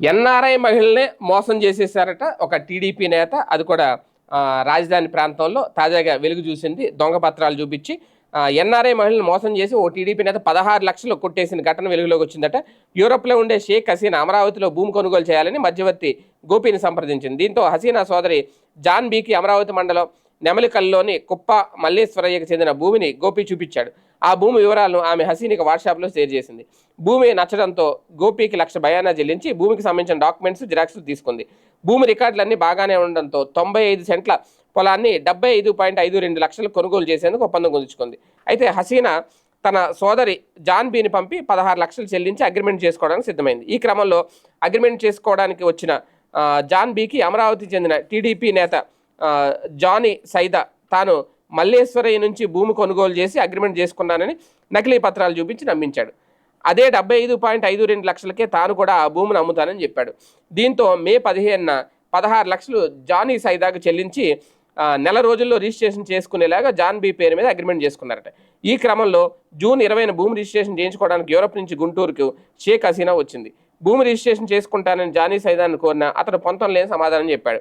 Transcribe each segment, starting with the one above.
NRI మహిళనే మోసం చేసేసారట ఒక TDP నేత. అది కూడా రాజధాని ప్రాంతంలో తాజాగా వెలుగు చూసింది దొంగ పత్రాలు చూపించి. ఎన్ఆర్ఐ మహిళను మోసం చేసి ఓ టీడీపీ నేత పదహారు లక్షలు కొట్టేసిన ఘటన వెలుగులోకి వచ్చిందట. యూరోప్లో ఉండే షేక్ హసీనా అమరావతిలో భూమి కొనుగోలు చేయాలని మధ్యవర్తి గోపిని సంప్రదించింది. దీంతో హసీనా సోదరి జాన్ బీకి అమరావతి మండలం నెమలికల్లోని కుప్ప మల్లేశ్వరయ్యకు చెందిన భూమిని గోపి చూపించాడు. ఆ భూమి వివరాలను ఆమె హసీనికి వాట్సాప్లో షేర్ చేసింది. భూమి నచ్చడంతో గోపికి లక్ష బయానా చెల్లించి భూమికి సంబంధించిన డాక్యుమెంట్స్ జిరాక్స్ తీసుకుంది. భూమి రికార్డులన్నీ బాగానే ఉండడంతో తొంభై ఐదు సెంట్ల పొలాన్ని డెబ్బై ఐదు పాయింట్ ఐదు రెండు లక్షలు కొనుగోలు చేసేందుకు ఒప్పందం కుదుర్చుకుంది. అయితే హసీనా తన సోదరి జాన్ బీని పంపి పదహారు లక్షలు చెల్లించి అగ్రిమెంట్ చేసుకోవడానికి సిద్ధమైంది. ఈ క్రమంలో అగ్రిమెంట్ చేసుకోవడానికి వచ్చిన జాన్ బీకి అమరావతి చెందిన టీడీపీ నేత జానీ సైదా తాను మల్లేశ్వరయ్య నుంచి భూమి కొనుగోలు చేసి అగ్రిమెంట్ చేసుకున్నానని నకిలీ పత్రాలు చూపించి నమ్మించాడు. అదే డెబ్బై ఐదు పాయింట్ ఐదు రెండు లక్షలకే తాను కూడా ఆ భూమిని అమ్ముతానని చెప్పాడు. దీంతో మే పదిహేనున పదహారు లక్షలు జానీ సైదాకు చెల్లించి నెల రోజుల్లో రిజిస్ట్రేషన్ చేసుకునేలాగా జాన్ బీ పేరు మీద అగ్రిమెంట్ చేసుకున్నారట. ఈ క్రమంలో జూన్ ఇరవైన భూమి రిజిస్ట్రేషన్ చేయించుకోవడానికి యూరప్ నుంచి గుంటూరుకు షేక్ హసీనా వచ్చింది. భూమి రిజిస్ట్రేషన్ చేసుకుంటానని జానీ సైదాన్ని కోరిన అతడు పొంతం లేని సమాధానం చెప్పాడు.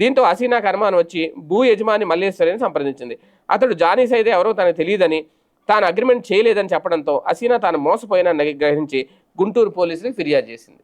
దీంతో హసీనాకు అనుమానం వచ్చి భూ యజమాని మల్లేశ్వరిని సంప్రదించింది. అతడు జానీ సైదే ఎవరో తనకు తెలియదని తాను అగ్రిమెంట్ చేయలేదని చెప్పడంతో హసీనా తాను మోసపోయినని గ్రహించి గుంటూరు పోలీసులకు ఫిర్యాదు చేసింది.